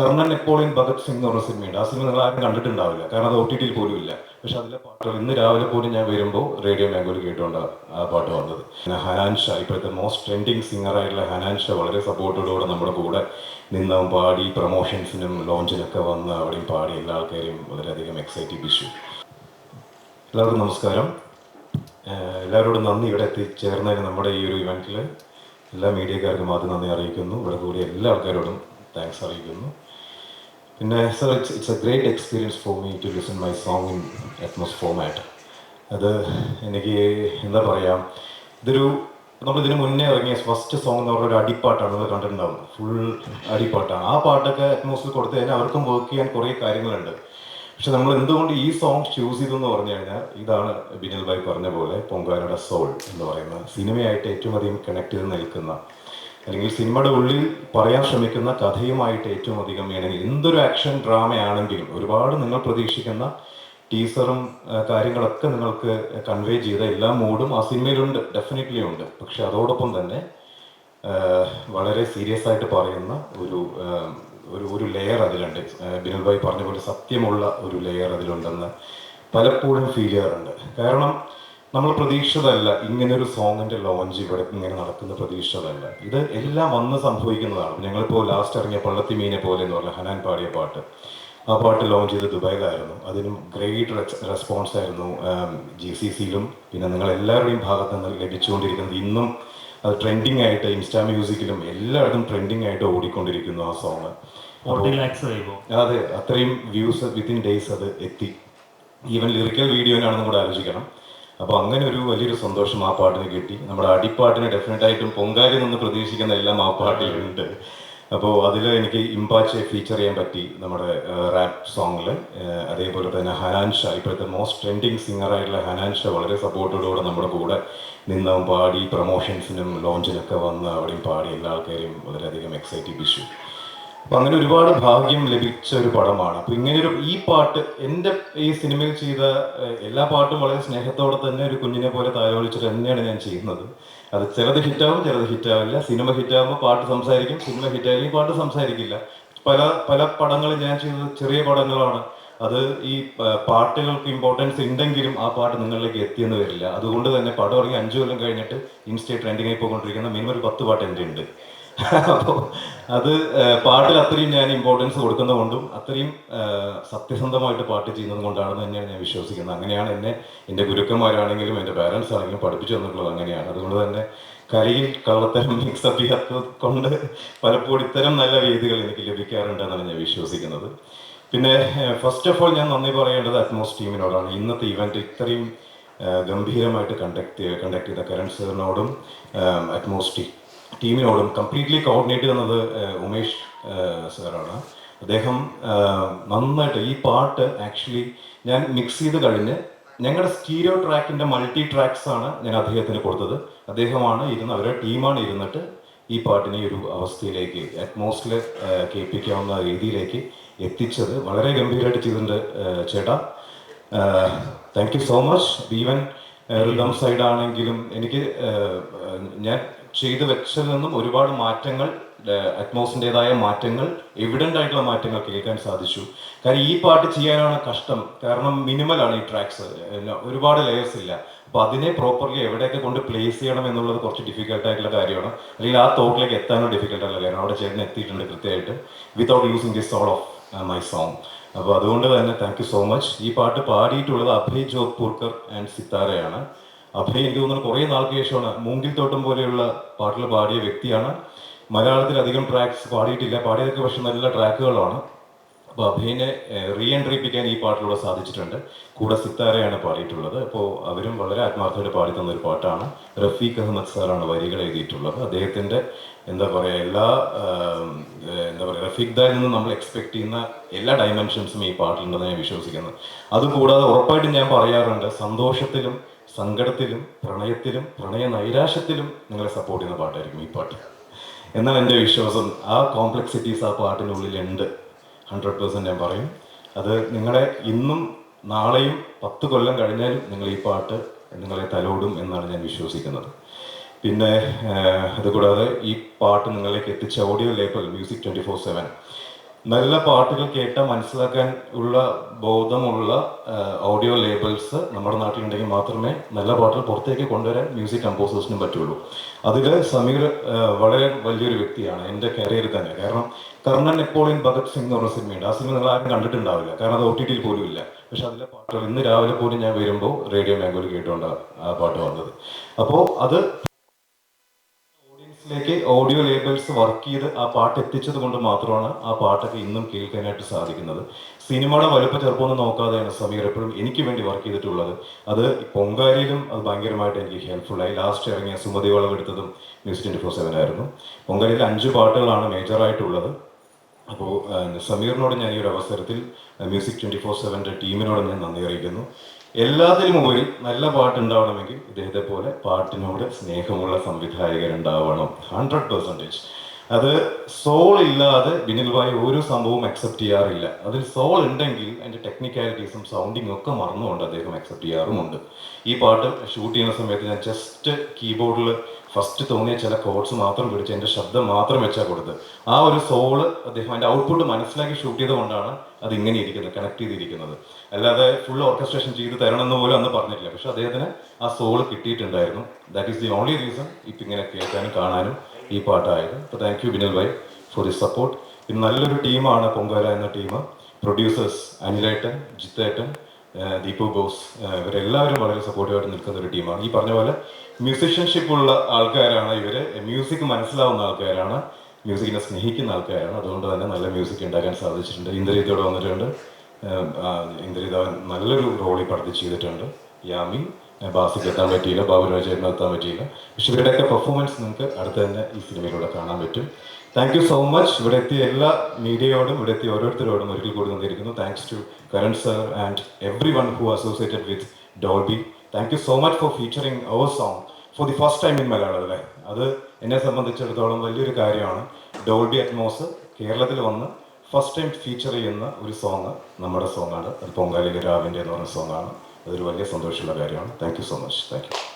Karnan Napoleon Bhagat Singh എന്ന് പറഞ്ഞ സിനിമയുണ്ട്. ആ സിനിമ നിങ്ങൾ ആരും കണ്ടിട്ടുണ്ടാവില്ല. കാരണം അത് ഒ ടി ടിയിൽ പോലും ഇല്ല പക്ഷെ അതിലെ പാട്ടുകൾ ഇന്ന് രാവിലെ പോലും ഞാൻ വരുമ്പോൾ റേഡിയോ മാംഗോയിൽ കേട്ടുകൊണ്ടാണ് ആ പാട്ട് വന്നത്. പിന്നെ ഹനാൻഷ ഇപ്പോഴത്തെ മോസ്റ്റ് ട്രെൻഡിങ് സിംഗറായിട്ടുള്ള ഹനാൻഷ വളരെ സപ്പോർട്ടോടുകൂടെ നമ്മുടെ കൂടെ നിന്നവൻ പാടി പ്രൊമോഷൻസിനും ലോഞ്ചിനൊക്കെ വന്ന് അവിടെയും പാടി എല്ലാ ആൾക്കാരെയും വളരെയധികം എക്സൈറ്റ് വിഷു എല്ലാവർക്കും നമസ്കാരം. എല്ലാവരോടും നന്ദി. ഇവിടെ എത്തിച്ചേർന്നതിന് നമ്മുടെ ഈ ഒരു ഇവന്റിൽ എല്ലാ മീഡിയക്കാർക്കും ആദ്യം നന്ദി അറിയിക്കുന്നു. ഇവിടെ കൂടിയ എല്ലാ ആൾക്കാരോടും താങ്ക്സ് അറിയിക്കുന്നു. പിന്നെ sir it's it's a great experience for me to listen my song in Atmos format അത് എനിക്ക് എന്താ പറയുക ഇതൊരു നമ്മളിതിന് മുന്നേ ഇറങ്ങിയ ഫസ്റ്റ് സോങ് എന്ന് പറഞ്ഞ ഒരു അടിപ്പാട്ടാണ്. അത് കണ്ടിട്ടുണ്ടാവും. ഫുൾ അടിപ്പാട്ടാണ്. ആ പാട്ടൊക്കെ അറ്റ്മോസ്ഫിയർ കൊടുത്തു കഴിഞ്ഞാൽ അവർക്കും വർക്ക് ചെയ്യാൻ കുറേ കാര്യങ്ങളുണ്ട്. പക്ഷെ നമ്മൾ എന്തുകൊണ്ട് ഈ സോങ് ചൂസ് ചെയ്തു എന്ന് പറഞ്ഞു കഴിഞ്ഞാൽ ഇതാണ് ബിനൽ ഭായ് പറഞ്ഞ പോലെ പൊങ്കാലയുടെ സോൾ എന്ന് പറയുന്ന സിനിമയായിട്ട് ഏറ്റവും അധികം കണക്ട് ചെയ്ത് നിൽക്കുന്ന അല്ലെങ്കിൽ സിനിമയുടെ ഉള്ളിൽ പറയാൻ ശ്രമിക്കുന്ന കഥയുമായിട്ട് ഏറ്റവും അധികം വേണമെങ്കിൽ എന്തൊരു ആക്ഷൻ ഡ്രാമയാണെങ്കിലും ഒരുപാട് നിങ്ങൾ പ്രതീക്ഷിക്കുന്ന ടീസറും കാര്യങ്ങളൊക്കെ നിങ്ങൾക്ക് കൺവേ ചെയ്ത എല്ലാ മൂഡും ആ സിനിമയിലുണ്ട്. ഡെഫിനറ്റ്ലി ഉണ്ട്. പക്ഷെ അതോടൊപ്പം തന്നെ വളരെ സീരിയസ് ആയിട്ട് പറയുന്ന ഒരു ഒരു ഒരു ലെയർ അതിലുണ്ട്. ബിനൽ ഭായി പറഞ്ഞ പോലെ സത്യമുള്ള ഒരു ലെയർ അതിലുണ്ടെന്ന് പലപ്പോഴും ഫീൽ ചെയ്യാറുണ്ട്. കാരണം നമ്മൾ പ്രതീക്ഷിതല്ല ഇങ്ങനെ ഒരു സോങ്ങിന്റെ ലോഞ്ച് ഇവിടെ ഇങ്ങനെ നടക്കുന്ന പ്രതീക്ഷിതല്ല ഇത് എല്ലാം വന്ന് സംഭവിക്കുന്നതാണ്. ഞങ്ങളിപ്പോൾ ലാസ്റ്റ് ഇറങ്ങിയ പള്ളത്തി മീനെ പോലെ എന്ന് പറഞ്ഞ ഹനാൻ പാടിയ പാട്ട്. ആ പാട്ട് ലോഞ്ച് ചെയ്ത് ദുബായിലായിരുന്നു. അതിനും ഗ്രേറ്റ് റെസ്പോൺസ് ആയിരുന്നു ജി സി സിയിലും പിന്നെ നിങ്ങൾ എല്ലാവരുടെയും ഭാഗത്ത് നിന്ന് ലഭിച്ചുകൊണ്ടിരിക്കുന്നത് ഇന്നും അത് ട്രെൻഡിങ് ആയിട്ട് ഇൻസ്റ്റാ മ്യൂസിക്കിലും എല്ലായിടത്തും ട്രെൻഡിങ് ആയിട്ട് ഓടിക്കൊണ്ടിരിക്കുന്നു ആ സോങ് അതെ അത്രയും വ്യൂസ് വിത്തിൻ ഡേയ്സ് അത് എത്തി. ഈവൻ ലിറിക്കൽ വീഡിയോനാണെന്നും കൂടെ ആലോചിക്കണം. അപ്പോൾ അങ്ങനെ ഒരു വലിയൊരു സന്തോഷം ആ പാട്ടിന് കിട്ടി. നമ്മുടെ അടിപ്പാട്ടിന് ഡെഫിനറ്റ് ആയിട്ടും പൊങ്കാലി നിന്ന് പ്രതീക്ഷിക്കുന്ന എല്ലാം ആ പാട്ടിലുണ്ട്. അപ്പോൾ അതിൽ എനിക്ക് ഇമ്പാച്ചെ ഫീച്ചർ ചെയ്യാൻ പറ്റി നമ്മുടെ റാപ്പ് സോങ്ങിൽ അതേപോലെ തന്നെ ഹനാൻ ഷാ ഇപ്പോഴത്തെ മോസ്റ്റ് ട്രെൻഡിങ് സിംഗറായിട്ടുള്ള ഹനാൻ ഷാ വളരെ സപ്പോർട്ടോടുകൂടെ നമ്മുടെ കൂടെ നിന്നവൻ പാടി പ്രൊമോഷൻസിനും ലോഞ്ചിനൊക്കെ വന്ന് അവിടെയും പാടി എല്ലാ ആൾക്കാരെയും വളരെയധികം എക്സൈറ്റ് വിഷു അപ്പൊ അങ്ങനെ ഒരുപാട് ഭാഗ്യം ലഭിച്ച ഒരു പടമാണ്. അപ്പൊ ഇങ്ങനെ ഈ പാട്ട് എന്റെ ഈ സിനിമയിൽ ചെയ്ത എല്ലാ പാട്ടും വളരെ സ്നേഹത്തോടെ തന്നെ ഒരു കുഞ്ഞിനെ പോലെ താരോളിച്ചിട്ട് തന്നെയാണ് ഞാൻ ചെയ്യുന്നത്. അത് ചിലത് ഹിറ്റാവും ചിലത് ഹിറ്റാവില്ല. സിനിമ ഹിറ്റാവുമ്പോൾ പാട്ട് സംസാരിക്കും സിനിമ ഹിറ്റായി പാട്ട് സംസാരിക്കില്ല. പല പല പടങ്ങൾ ഞാൻ ചെയ്തത് ചെറിയ പടങ്ങളാണ്. അത് ഈ പാട്ടുകൾക്ക് ഇമ്പോർട്ടൻസ് ഉണ്ടെങ്കിലും ആ പാട്ട് നിങ്ങളിലേക്ക് എത്തിയെന്ന് വരില്ല. അതുകൊണ്ട് തന്നെ പടം ഇറങ്ങി അഞ്ചു കൊല്ലം കഴിഞ്ഞിട്ട് ഇൻസ്റ്റേ ട്രെൻഡിങ്ങായി പോയിക്കൊണ്ടിരിക്കുന്ന മിനിമം ഒരു പത്ത് പാട്ട് എന്റെ ഉണ്ട്. അപ്പോൾ അത് പാട്ടിൽ അത്രയും ഞാൻ ഇമ്പോർട്ടൻസ് കൊടുക്കുന്നത് കൊണ്ടും അത്രയും സത്യസന്ധമായിട്ട് പാട്ട് ചെയ്യുന്നത് കൊണ്ടാണെന്ന് തന്നെയാണ് ഞാൻ വിശ്വസിക്കുന്നത്. അങ്ങനെയാണ് എന്നെ എന്റെ ഗുരുക്കന്മാരാണെങ്കിലും എന്റെ പാരൻസ് ആണെങ്കിലും പഠിപ്പിച്ചു തന്നിട്ടുള്ളത് അങ്ങനെയാണ്. അതുകൊണ്ട് തന്നെ കലയിൽ കള്ളത്തരം മിക്സപ്പ് ചെയ്യാത്തത് കൊണ്ട് പലപ്പോഴും ഇത്തരം നല്ല വേദികൾ എനിക്ക് ലഭിക്കാറുണ്ടെന്നാണ് ഞാൻ വിശ്വസിക്കുന്നത്. പിന്നെ ഫസ്റ്റ് ഓഫ് ഓൾ ഞാൻ നന്ദി പറയേണ്ടത് അറ്റ്മോസ് ടീമിനോടാണ് ഇന്നത്തെ ഇവന്റ് ഇത്രയും ഗംഭീരമായിട്ട് കണ്ടക്ട് കണ്ടക്ട് ചെയ്ത കരൺ സാറിനോടും അറ്റ്മോസ് ടീ ടീമിനോടും കംപ്ലീറ്റ്ലി കോർഡിനേറ്റ് ചെയ്യുന്നത് ഉമേഷ് സാറാണ്. അദ്ദേഹം നന്നായിട്ട് ഈ പാട്ട് ആക്ച്വലി ഞാൻ മിക്സ് ചെയ്ത് കഴിഞ്ഞ് ഞങ്ങളുടെ സ്റ്റീരിയോ ട്രാക്കിന്റെ മൾട്ടി ട്രാക്സ് ആണ് ഞാൻ അദ്ദേഹത്തിന് കൊടുത്തത്. അദ്ദേഹമാണ് ഇരുന്ന് അവരുടെ ടീമാണ് ഇരുന്നിട്ട് ഈ പാട്ടിനെ ഒരു അവസ്ഥയിലേക്ക് അറ്റ്മോസ്ഫിയർ കേൾപ്പിക്കാവുന്ന രീതിയിലേക്ക് എത്തിച്ചത്. വളരെ ഗംഭീരമായിട്ട് ചെയ്തിട്ടുണ്ട് ചേട്ടാ. Thank you so much even rhythm side ആണെങ്കിലും എനിക്ക് ഞാൻ ചെയ്തു വെച്ചതിൽ നിന്നും ഒരുപാട് മാറ്റങ്ങൾ അറ്റ്മോസിന്റെതായ മാറ്റങ്ങൾ എവിഡന്റ് ആയിട്ടുള്ള മാറ്റങ്ങൾ കേൾക്കാൻ സാധിച്ചു. കാരണം ഈ പാട്ട് ചെയ്യാനാണ് കഷ്ടം. കാരണം മിനിമലാണ് ഈ ട്രാക്സ് ഒരുപാട് ലെയേഴ്സ് ഇല്ല. അപ്പോൾ അതിനെ പ്രോപ്പർലി എവിടെയൊക്കെ കൊണ്ട് പ്ലേസ് ചെയ്യണം എന്നുള്ളത് കുറച്ച് ഡിഫിക്കൽട്ട് ആയിട്ടുള്ള കാര്യമാണ്. അല്ലെങ്കിൽ ആ തോട്ടിലേക്ക് എത്താനോ ഡിഫിക്കൽട്ട് ആയിട്ടുള്ള കാര്യമാണ്. അവിടെ ചേട്ടൻ എത്തിയിട്ടുണ്ട് കൃത്യമായിട്ട്. Without using this soul of my song അപ്പോൾ അതുകൊണ്ട് തന്നെ താങ്ക് യു സോ മച്ച് ഈ പാട്ട് പാടിയിട്ടുള്ളത് അഭയ് ജോധ്പൂർക്കർ ആൻഡ് സിത്താരയാണ്. അഭയ് എനിക്ക് തോന്നുന്നു കുറേ നാൾക്ക് ശേഷമാണ് മൂങ്കിൽ തോട്ടം പോലെയുള്ള പാട്ടുകൾ പാടിയ വ്യക്തിയാണ്. മലയാളത്തിൽ അധികം ട്രാക്സ് പാടിയിട്ടില്ല. പാടിയതൊക്കെ പക്ഷെ നല്ല ട്രാക്കുകളാണ് അപ്പോൾ അഭിനയെ റീ എൻട്രിപ്പിക്കാൻ ഈ പാട്ടിലൂടെ സാധിച്ചിട്ടുണ്ട്. കൂടെ സിത്താരയാണ് പാടിയിട്ടുള്ളത്. അപ്പോൾ അവരും വളരെ ആത്മാർത്ഥമായിട്ട് പാടി തന്ന ഒരു പാട്ടാണ്. റഫീഖ് അഹമ്മദ് സാറാണ് വരികൾ എഴുതിയിട്ടുള്ളത്. അദ്ദേഹത്തിന്റെ എന്താ പറയുക എല്ലാ എന്താ പറയുക റഫീഖ് ദാരിൽ നിന്ന് നമ്മൾ എക്സ്പെക്ട് ചെയ്യുന്ന എല്ലാ ഡയമെൻഷൻസും ഈ പാട്ടിലുണ്ടെന്ന് ഞാൻ വിശ്വസിക്കുന്നു. അതുകൂടാതെ ഉറപ്പായിട്ടും ഞാൻ പറയാറുണ്ട് സന്തോഷത്തിലും സങ്കടത്തിലും പ്രണയത്തിലും പ്രണയ നൈരാശ്യത്തിലും നിങ്ങളെ സപ്പോർട്ട് ചെയ്യുന്ന പാട്ടായിരിക്കും ഈ പാട്ട്. എന്നാൽ എന്റെ വിശ്വാസം ആ കോംപ്ലക്സിറ്റീസ് ആ പാട്ടിനുള്ളിലുണ്ട്. ഹൺഡ്രഡ് പേഴ്സന്റ് ഞാൻ പറയും. അത് നിങ്ങളെ ഇന്നും നാളെയും പത്ത് കൊല്ലം കഴിഞ്ഞാലും നിങ്ങൾ ഈ പാട്ട് നിങ്ങളെ തലോടും എന്നാണ് ഞാൻ വിശ്വസിക്കുന്നത്. പിന്നെ അതുകൂടാതെ ഈ പാട്ട് നിങ്ങളിലേക്ക് എത്തിച്ച audio label music twenty four seven നല്ല പാട്ടുകൾ കേട്ട് മനസ്സിലാക്കാൻ ഉള്ള ബോധമുള്ള ഓഡിയോ ലേബിൾസ് നമ്മുടെ നാട്ടിലുണ്ടെങ്കിൽ മാത്രമേ നല്ല പാട്ടുകൾ പുറത്തേക്ക് കൊണ്ടുവരാൻ മ്യൂസിക് കമ്പോസേഴ്സിനും പറ്റുള്ളൂ. അതിൽ സമീർ വളരെ വലിയൊരു വ്യക്തിയാണ് എന്റെ കരിയറിൽ തന്നെ. കാരണം കർണൻ നെപ്പോളിയൻ ഭഗത് സിംഗ് എന്ന് പറഞ്ഞ സിനിമയുണ്ട്. ആ സിനിമ നിങ്ങൾ ആരും കണ്ടിട്ടുണ്ടാവില്ല. കാരണം അത് ഒ ടി ടിയിൽ പോലും ഇല്ല പക്ഷെ അതിലെ പാട്ടുകൾ ഇന്ന് രാവിലെ പോലും ഞാൻ വരുമ്പോൾ റേഡിയോ മാംഗോയിൽ കേട്ടുകൊണ്ടാണ് ആ പാട്ട് വന്നത്. അപ്പോൾ അത് ഓഡിയൻസിലേക്ക് ഓഡിയോ ലേബൽസ് വർക്ക് ചെയ്ത് ആ പാട്ട് എത്തിച്ചത് കൊണ്ട് മാത്രമാണ് ആ പാട്ടൊക്കെ ഇന്നും കേൾക്കാനായിട്ട് സാധിക്കുന്നത്. സിനിമയുടെ വലുപ്പ ചെറുപ്പമൊന്നും നോക്കാതെയാണ് സമീർ എപ്പോഴും എനിക്ക് വേണ്ടി വർക്ക് ചെയ്തിട്ടുള്ളത്. അത് പൊങ്കാരിയിലും അത് ഭയങ്കരമായിട്ട് എനിക്ക് ഹെൽപ്ഫുള്ളായി ലാസ്റ്റ് ഇറങ്ങിയ സുമതി വളവെടുത്തതും ന്യൂസ് ട്വന്റി ഫോർ സെവൻ ആയിരുന്നു. പൊങ്കാരിയിൽ അഞ്ച് പാട്ടുകളാണ് മേജറായിട്ടുള്ളത് അപ്പോൾ സമീറിനോട് ഞാൻ ഈ ഒരു അവസരത്തിൽ മ്യൂസിക് ട്വന്റി ഫോർ സെവന്റെ ടീമിനോട് ഞാൻ നന്ദി അറിയിക്കുന്നു. എല്ലാത്തിലും ഉപരി നല്ല പാട്ടുണ്ടാവണമെങ്കിൽ ഇദ്ദേഹത്തെ പോലെ പാട്ടിനോട് സ്നേഹമുള്ള സംവിധായകരുണ്ടാവണം. ഹൺഡ്രഡ് പെർസെന്റേജ് അത് സോൾ ഇല്ലാതെ ബിനിൽ ഭായ് ഒരു സംഭവവും അക്സെപ്റ്റ് ചെയ്യാറില്ല. അതിൽ സോൾ ഉണ്ടെങ്കിൽ അതിന്റെ ടെക്നിക്കാലിറ്റീസും സൗണ്ടിങ്ങും ഒക്കെ മറന്നുകൊണ്ട് അദ്ദേഹം അക്സെപ്റ്റ് ചെയ്യാറുമുണ്ട്. ഈ പാട്ട് ഷൂട്ട് ചെയ്യുന്ന സമയത്ത് ഞാൻ ജസ്റ്റ് കീബോർഡിൽ ഫസ്റ്റ് തോന്നിയ ചില കോഡ്സ് മാത്രം പിടിച്ച് എന്റെ ശബ്ദം മാത്രം വെച്ചാൽ കൊടുത്ത് ആ ഒരു സോൾ അദ്ദേഹം അതിന്റെ ഔട്ട്പുട്ട് മനസ്സിലാക്കി ഷൂട്ട് ചെയ്തുകൊണ്ടാണ് അത് ഇങ്ങനെ ഇരിക്കുന്നത് കണക്ട് ചെയ്തിരിക്കുന്നത്. അല്ലാതെ ഫുൾ ഓർക്കസ്ട്രേഷൻ ചെയ്ത് തരണം എന്ന് പോലും അന്ന് പറഞ്ഞിട്ടില്ല. പക്ഷെ അദ്ദേഹത്തിന് ആ സോൾ കിട്ടിയിട്ടുണ്ടായിരുന്നു. That is the only reason ഇപ്പം ഇങ്ങനെ കേൾക്കാനും കാണാനും ഈ പാട്ടായത്. അപ്പോൾ thank you Vinal bhai for the support ഇത് നല്ലൊരു ടീമാണ് പൊങ്കാല എന്ന ടീം പ്രൊഡ്യൂസേഴ്സ് അനിലേട്ടൻ ജിത്തേട്ടൻ ദീപു ബോസ് ഇവരെല്ലാവരും വളരെ സപ്പോർട്ടീവായിട്ട് നിൽക്കുന്ന ഒരു ടീമാണ്. ഈ പറഞ്ഞ പോലെ മ്യൂസിഷ്യൻഷിപ്പ് ഉള്ള ആൾക്കാരാണ് ഇവർ. മ്യൂസിക് മനസ്സിലാവുന്ന ആൾക്കാരാണ്. മ്യൂസിക്കിനെ സ്നേഹിക്കുന്ന ആൾക്കാരാണ്. അതുകൊണ്ട് തന്നെ നല്ല മ്യൂസിക് ഉണ്ടാക്കാൻ സാധിച്ചിട്ടുണ്ട്. ഇന്ദ്രീതയോടെ വന്നിട്ടുണ്ട്. അവൻ നല്ലൊരു റോളിൽ പഠിപ്പിച്ച് ചെയ്തിട്ടുണ്ട്. യാമി ബാസിക്ക് എത്താൻ പറ്റിയില്ല ബാബുരാജേട്ടന് എത്താൻ പറ്റിയില്ല. പക്ഷെ ഇവരുടെയൊക്കെ പെർഫോമൻസ് നിങ്ങൾക്ക് അടുത്ത് തന്നെ ഈ സിനിമയിലൂടെ കാണാൻ പറ്റും. താങ്ക് യു സോ മച്ച് ഇവിടെ എത്തിയ എല്ലാ മീഡിയയോടും ഇവിടെ എത്തിയ ഓരോരുത്തരോടും ഒരിക്കൽ കൂടി നന്ദിയിരിക്കുന്നു. Thanks to Karan sir and everyone who associated with Dolby thank you so much for featuring our song for the first time in Malayalam അല്ലേ? അത് എന്നെ സംബന്ധിച്ചിടത്തോളം വലിയൊരു കാര്യമാണ്. ഡോൾബി അറ്റ്മോസ് കേരളത്തിൽ വന്ന് ഫസ്റ്റ് ടൈം ഫീച്ചർ ചെയ്യുന്ന ഒരു സോങ് നമ്മുടെ സോങ്ങാണ് അത് പൊങ്കാലിലെ രാവിന്റെ എന്ന് പറഞ്ഞ സോങ്ങാണ് അതൊരു വലിയ സന്തോഷമുള്ള കാര്യമാണ്. Thank you so much thank you